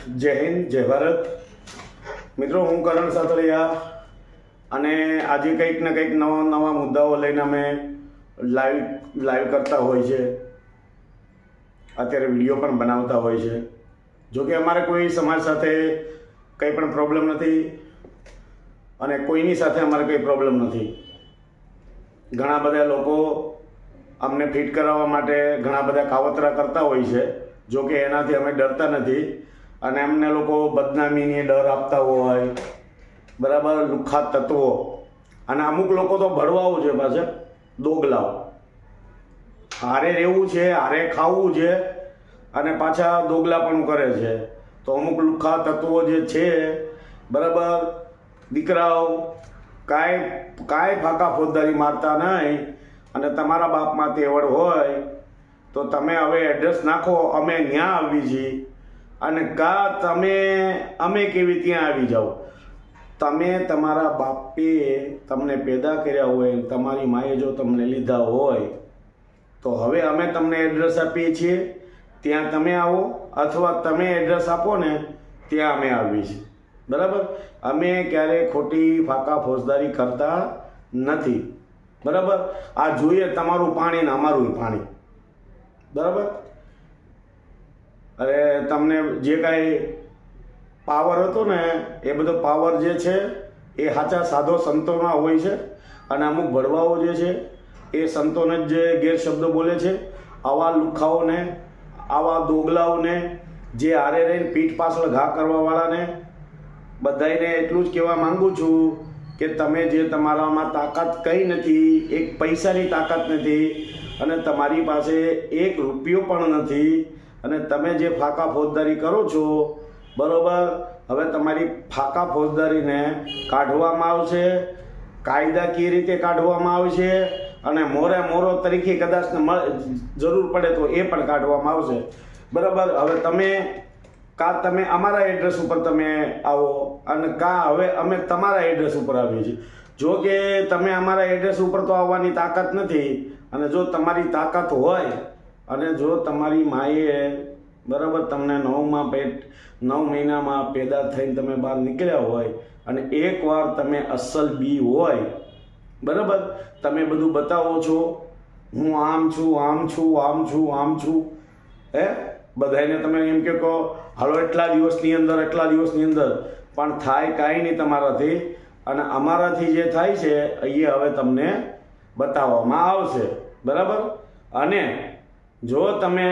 જય હિન્દ, જય ભારત. મિત્રો, હું કરણ સાતળિયા અને આજે કંઈક ને કંઈક નવા નવા મુદ્દાઓ લઈને અમે લાઈવ લાઈવ કરતા હોય છે. અત્યારે વીડિયો પણ બનાવતા હોય છે. જો કે અમારે કોઈ સમાજ સાથે કંઈ પણ પ્રોબ્લેમ નથી અને કોઈની સાથે અમારે કંઈ પ્રોબ્લેમ નથી. ઘણા બધા લોકો અમને ફિટ કરાવવા માટે ઘણા બધા કાવતરા કરતા હોય છે. જો કે એનાથી અમે ડરતા નથી. અને એમને લોકો બદનામીની ડર આપતા હોય, બરાબર, લુખ્ખા તત્વો. અને અમુક લોકો તો ભડવાઓ છે પાછા, દોગલાઓ. હારે રહેવું છે, હારે ખાવું છે, અને પાછા દોગલા પણ કરે છે. તો અમુક લુખ્ખા તત્વો જે છે, બરાબર, દીકરાઓ કાંઈ કાંઈ ફાંકા ફોજદારી મારતા નહીં, અને તમારા બાપમાં તેવડ હોય, તો તમે હવે એડ્રેસ નાખો, અમે ત્યાં આવી છીએ અને કા તમે, અમે કેવી ત્યાં આવી જાઓ? તમે તમારા બાપે તમને પેદા કર્યા હોય તમારી માએ જો તમને લીધા હોય, તો હવે અમે તમને એડ્રેસ આપીએ છીએ. ત્યાં તમે આવો અથવા તમે એડ્રેસ આપો ને, ત્યાં અમે આવીએ છીએ. બરાબર? અમે ક્યારેય ખોટી, ફાકા, ફોજદારી કરતા નથી. બરાબર? આ જોઈએ તમારું પાણી ને અમારું પાણી. બરાબર? અરે તમને જે કાંઈ પાવર હતો ને, એ બધો પાવર જે છે, એ સાચા સાધો સંતોમાં હોય છે. અને અમુક ભડવાઓ જે છે, એ સંતોને જ જે ગેરશબ્દો બોલે છે. આવા લુખાઓને, આવા દોગલાઓને, જે હારે રહીને પીઠ પાછળ ઘા કરવાવાળાને બધાને એટલું જ કહેવા માંગુ છું કે તમે જે તમારામાં તાકાત કંઈ નથી, એક પૈસાની તાકાત નથી, અને તમારી પાસે એક રૂપિયો પણ નથી અને તમે જે ફાકા ફોજદારી કરો છો, બરોબર? હવે તમારી ફાકા ફોજદારીને કાઢવામાં આવશે કાયદાકીય રીતે કાઢવામાં આવશે, અને મોરે મોરો તરીકે કદાચ જરૂર પડે તો એ પણ કાઢવામાં આવશે. બરાબર? હવે તમે, કાં તમે અમારા એડ્રેસ ઉપર તમે આવો, અને કાં હવે અમે તમારા એડ્રેસ ઉપર આવીએ છીએ. જો કે તમે અમારા એડ્રેસ ઉપર તો આવવાની તાકાત નથી, અને જો તમારી તાકાત હોય અને જો તમારી માએ બરાબર તમને નવમાં પેટ, નવ મહિનામાં પેદા થઈને તમે બહાર નીકળ્યા હોય અને એકવાર તમે અસલ બી હોય, બરાબર? તમે બધું બતાવો છો, હું આમ છું આમ છું આમ છું આમ છું, હે? બધાને તમે એમ કે કહો હાલો એટલા દિવસની અંદર, એટલા દિવસની અંદર. પણ થાય કાંઈ નહીં તમારાથી. અને અમારાથી જે થાય છે અહીંયા હવે તમને બતાવવામાં આવશે. બરાબર? અને જો તમે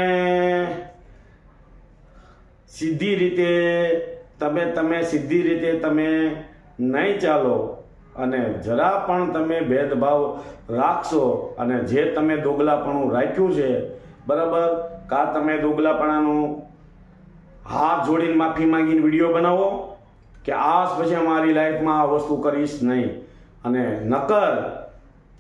સીધી રીતે તમે તમે સીધી રીતે તમે નહીં ચાલો અને જરા પણ તમે ભેદભાવ રાખશો અને જે તમે દોગલાપણું રાખ્યું છે, બરાબર? કા તમે દોગલાપણાનું હાથ જોડીને માફી માંગીને વીડિયો બનાવો કે આ પછી અમારી લાઈફમાં આ વસ્તુ કરીશ નહીં? અને નકર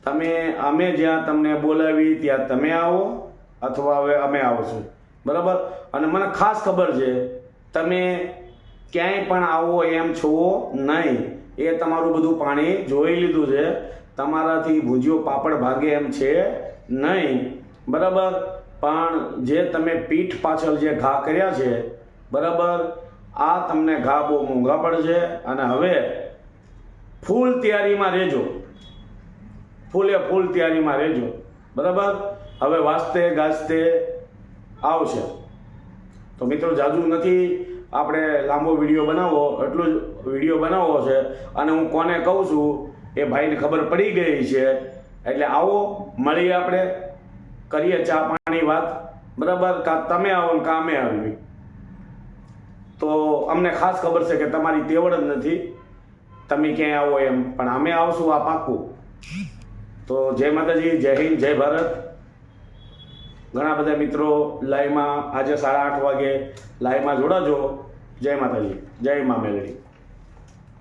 તમે, અમે જ્યાં તમને બોલાવી ત્યાં તમે આવો અથવા હવે અમે આવશું. બરાબર? અને મને ખાસ ખબર છે, તમે ક્યાંય પણ આવો એમ છો નહીં. એ તમારું બધું પાણી જોઈ લીધું છે. તમારાથી ભૂજ્યો પાપડ ભાગે એમ છે નહીં. બરાબર? પણ જે તમે પીઠ પાછળ જે ઘા કર્યા છે, બરાબર? આ તમને ઘા બહુ મોંઘા પડશે અને હવે ફૂલ તૈયારીમાં રહેજો. ફૂલે ફૂલ તૈયારીમાં રહેજો. બરાબર? હવે વાસ્તે ગાજતે આવશે. તો મિત્રો, જાજુ નથી આપણે લાંબો વીડિયો બનાવવો, એટલું જ વીડિયો બનાવવો છે. અને હું કોને કહું છું, એ ભાઈને ખબર પડી ગઈ છે. એટલે આવો, મળીએ આપણે. કરીએ ચા પાણી વાત. બરાબર? કા તમે આવો ને કામે આવી તો અમને ખાસ ખબર છે કે તમારી તેવડ જ નથી. તમે ક્યાંય આવો એમ. પણ અમે આવશું આ પાક્કું. તો જય માતાજી, જય હિન્દ, જય ભારત. ઘણા બધા મિત્રો લાઈવમાં આજે સાડા આઠ વાગે લાઈવમાં જોડાજો. જય માતાજી, જય મા મેલડી.